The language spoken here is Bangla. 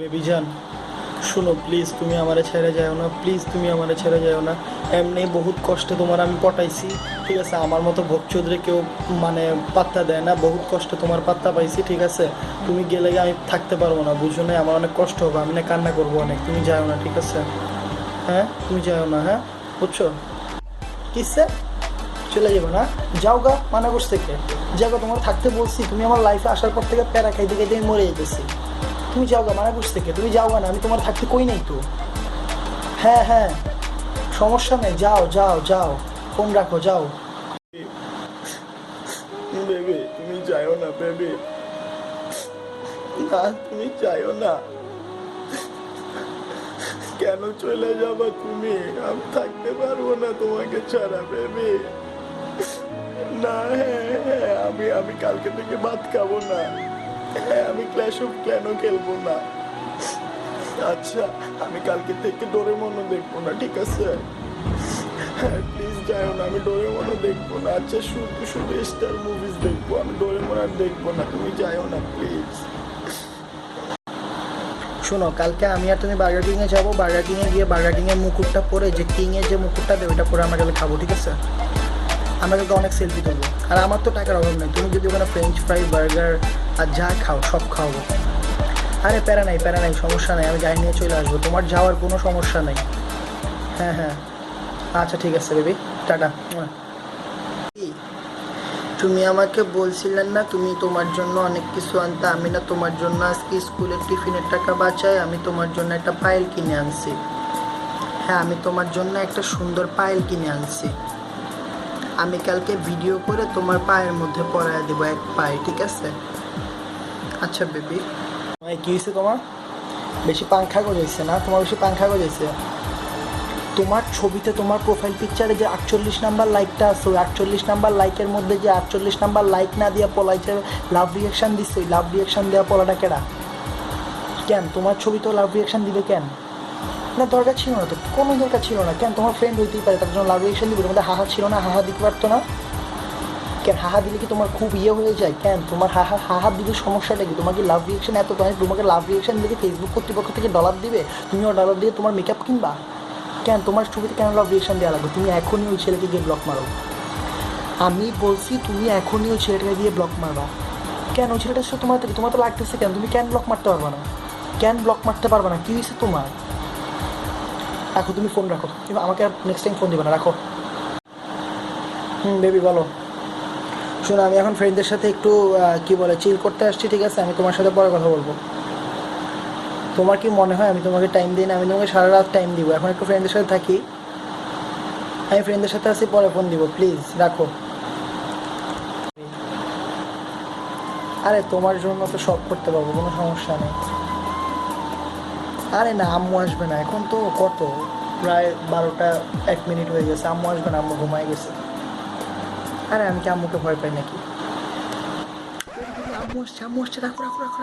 বেবি জান শুনো প্লিজ তুমি আমারে ছেড়ে যাও না প্লিজ তুমি আমারে ছেড়ে যাও না। এমনি বহুত কষ্টে তোমার আমি পটাইছি, ঠিক আছে? আমার মতো ভোগ চৌধুরী কেউ মানে পাত্তা দেয় না, বহুত কষ্টে তোমার পাত্তা পাইছি, ঠিক আছে? তুমি গেলে আমি থাকতে পারব না, বুঝো না আমার অনেক কষ্ট হবে, আমি না কান্না করব অনেক। তুমি যাও না, ঠিক আছে? হ্যাঁ? তুমি যাও না হ্যাঁ? বুঝছ? কিসে? চলে যাব না? যাও গা, মানা করছে থেকে যাও তোমার থাকতে বলছি, তুমি আমার লাইফে আসার পর থেকে প্যারা খাইতে খাইতে আমি মরে যেতেছি। তুমি যাও মানা করছে থেকে তুমি যাও না আমি তোমার থাকতে কই নেই তো? হ্যাঁ হ্যাঁ। সমস্যা নেই, যাও যাও যাও। ফোন রাখো, যাও। বেবি, তুমি যাও না, বেবি। না, তুমি যাও না। কেন চলে যাবা তুমি? আমি থাকতে পারব না তোমাকে ছাড়া, বেবি। না হ্যাঁ হ্যাঁ আমি আমি কালকে থেকে ভাত খাব না। হ্যাঁ আমি ক্ল্যাশ অফ ক্ল্যানও খেলব না। আচ্ছা আমি কালকে থেকে ডোরে মনো দেখব না, ঠিক আছে? হ্যাঁ প্লিজ যাও না, আমি ডোরে মনো দেখব না। আচ্ছা শুধু শুধু স্টার মুভিজ দেখব, আমি ডোরে মনো আর দেখব না, তুমি যাও না প্লিজ শোনো, কালকে আমি আর তুমি বার্গার কিংয়ে যাব বার্গার কিংয়ে গিয়ে বার্গার কিংয়ের মুকুটটা পরে, যে কিংয়ের যে মুকুটটা দেবে, ওটা পরে আমরা গেলে খাব, ঠিক আছে? আমরা কিন্তু অনেক সেলফি তুলবো আর আমার তো টাকার অভাব নেই। তুমি যদি ওখানে ফ্রেঞ্চ ফ্রাই বার্গার আর যা খাও, সব খাওয়াবো। আরে, প্যারা নাই প্যারা নাই, সমস্যা নাই, আমি গাড়ি নিয়ে চলে আসব। তোমার যাওয়ার কোনো সমস্যা নেই। হ্যাঁ হ্যাঁ। আচ্ছা ঠিক আছে বেবি টাটা। তুমি আমাকে বলছিলেন না, তুমি তোমার জন্য অনেক কিছু আনতে। আমি না তোমার জন্য আজকে স্কুলের টিফিনের টাকা বাঁচাই। আমি তোমার জন্য একটা পায়েল কিনে আনছি। হ্যাঁ আমি তোমার জন্য একটা সুন্দর পায়েল কিনে আনছি। আমি কালকে ভিডিও করে তোমার পায়ের মধ্যে পরায় দেবো এক পায়ে ঠিক আছে? আচ্ছা বেবি। কি হয়েছে তোমার? বেশি পাংখা গজাইছে না? তোমার বেশি পাংখা গজাইছে তোমার ছবিতে তোমার প্রোফাইল পিকচারে যে আটচল্লিশ নাম্বার লাইকটা আছে ওই আটচল্লিশ নাম্বার লাইকের মধ্যে যে আটচল্লিশ নাম্বার লাইক না দিয়া পলাইছে লাভ রিয়াকশান দিচ্ছে ওই লাভ রিয়াকশান দেওয়া পলাটা কেডা? কেন? তোমার ছবি তো লাভ রিয়াকশান দিবে কেন? না দরকার ছিল না তো, কোনো দরকার ছিল না। কেন তোমার ফ্রেন্ড হইতেই পারে, তার জন্য লাভ রিয়াকশান দিবে, তোমাদের হাহা ছিল না, হাহা দিতে পারতো না। কেন হাহা দিলে কি তোমার খুব ইয়ে হয়ে যায়? কেন তোমার হাহা হাহা দিলে সমস্যাটা কি? তোমাকে লাভ রিয়াকশন এত তোমার, তোমাকে লাভ রিয়াকশন দিলে ফেসবুক কর্তৃপক্ষ থেকে ডলার দিবে? তুমিও ডলার দিয়ে তোমার মেকআপ কিনবা? কেন তোমার ছবিতে কেন লাভ রিয়াকশন দেওয়া লাগবে? তুমি এখনই ওই ছেলেকে গিয়ে ব্লক মারো। আমি বলছি, তুমি এখনই ওই ছেলেটাকে গিয়ে ব্লক মারবা। কেন ওই ছেলেটার সাথে তোমার থেকে তোমার তো লাগতেছে কেন? তুমি কেন ব্লক মারতে পারবে না? কেন ব্লক মারতে পারবে না? কী হয়েছে তোমার? রাখো, তুমি ফোন রাখো। কিন্তু আমাকে আর নেক্সট টাইম ফোন দিবে না, রাখো। হুম বেবি বলো। শোনো, আমি এখন ফ্রেন্ডদের সাথে একটু কি বলে চিল করতে আসছি, ঠিক আছে? আমি তোমার সাথে পরে কথা বলব। তোমার কি মনে হয়, আমি তোমাকে টাইম দিই না? আমি তোমাকে সারা রাত টাইম দিব। এখন একটু ফ্রেন্ডদের সাথে থাকি। আমি ফ্রেন্ডদের সাথে আসি পরে ফোন দিব প্লিজ রাখো। আরে, তোমার জন্য তো সব করতে পারব, কোনো সমস্যা নেই। আরে না, আম্মু আসবে না। এখন তো কত? প্রায় বারোটা এক মিনিট হয়ে গেছে। আম্মু আসবে না, আম্মু ঘুমায় গেছে। আরে আমি কি আম্মুকে ভয় পাই নাকি? আম্মু আসছে আম্মু আসছে, রাখো রাখো রাখো